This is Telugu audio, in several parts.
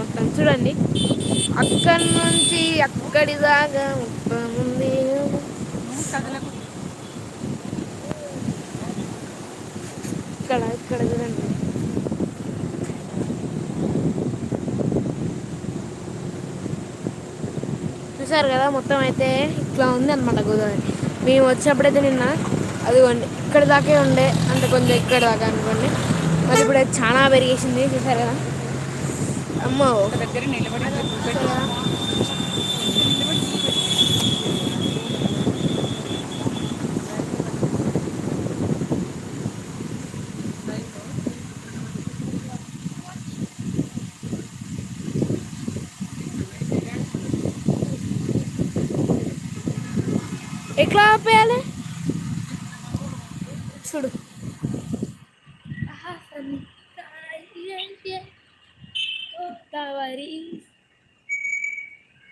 మొత్తం చూడండి. అక్కడి నుంచి అక్కడి దాకా మొత్తం ఉంది. ఇక్కడ ఇక్కడ చూడండి. చూసారు కదా మొత్తం అయితే ఇట్లా ఉంది అనమాట గోదావరి. మేము వచ్చినప్పుడైతే నిన్న అదిగోండి ఇక్కడ దాకే ఉండే అంటే కొంచెం ఇక్కడ దాకా అనుకోండి. మరి ఇప్పుడు చాలా పెరిగేసింది చూసారు కదా. అమ్మో. దగ్గర నిలబడి ఎట్లా ఆపేయాలి? చూడు. గోదావరి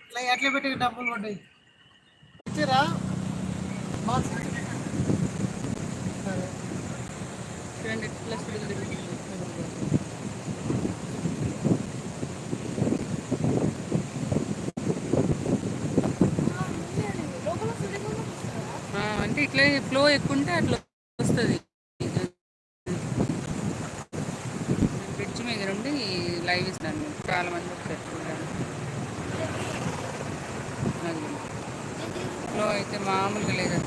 ఇట్లా ఎట్లా పెట్టి డబ్బులు పడ్డాయి ఇచ్చిరా? ప్లస్ అంటే ఇట్లా ఫ్లో ఎక్కువ ఉంటే అట్లా వస్తుంది. మీద నుండి లైవ్ ఇస్తాను. చాలా మంది చూడడానికి. ఫ్లో అయితే మామూలుగా లేదు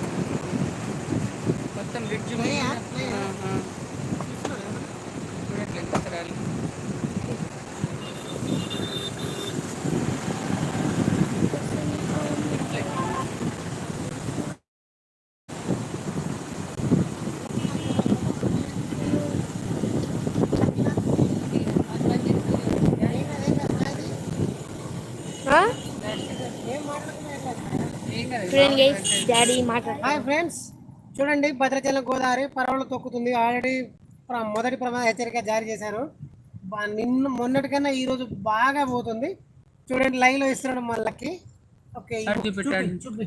చూడండి గైస్ డాడీ మాట్లాడు హాయ్ ఫ్రెండ్స్ చూడండి భద్రాచలం గోదావరి పరవలు తొక్కుతుంది. ఆల్రెడీ మొదటి ప్రమాద హెచ్చరిక జారీ చేశారు. నిన్న మొన్నటికన్నా ఈ రోజు బాగా పోతుంది. చూడండి లైవ్లో ఇస్తున్నాడు మళ్ళకి ఓకే. చూపి.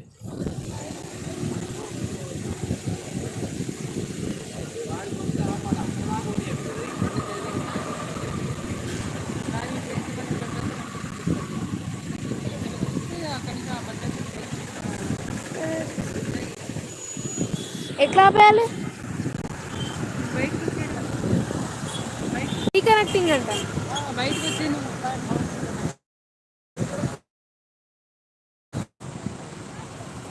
ఎట్లా ఆపేయాలి. రీకనెక్టింగ్ అంట. బయటకు వచ్చేయను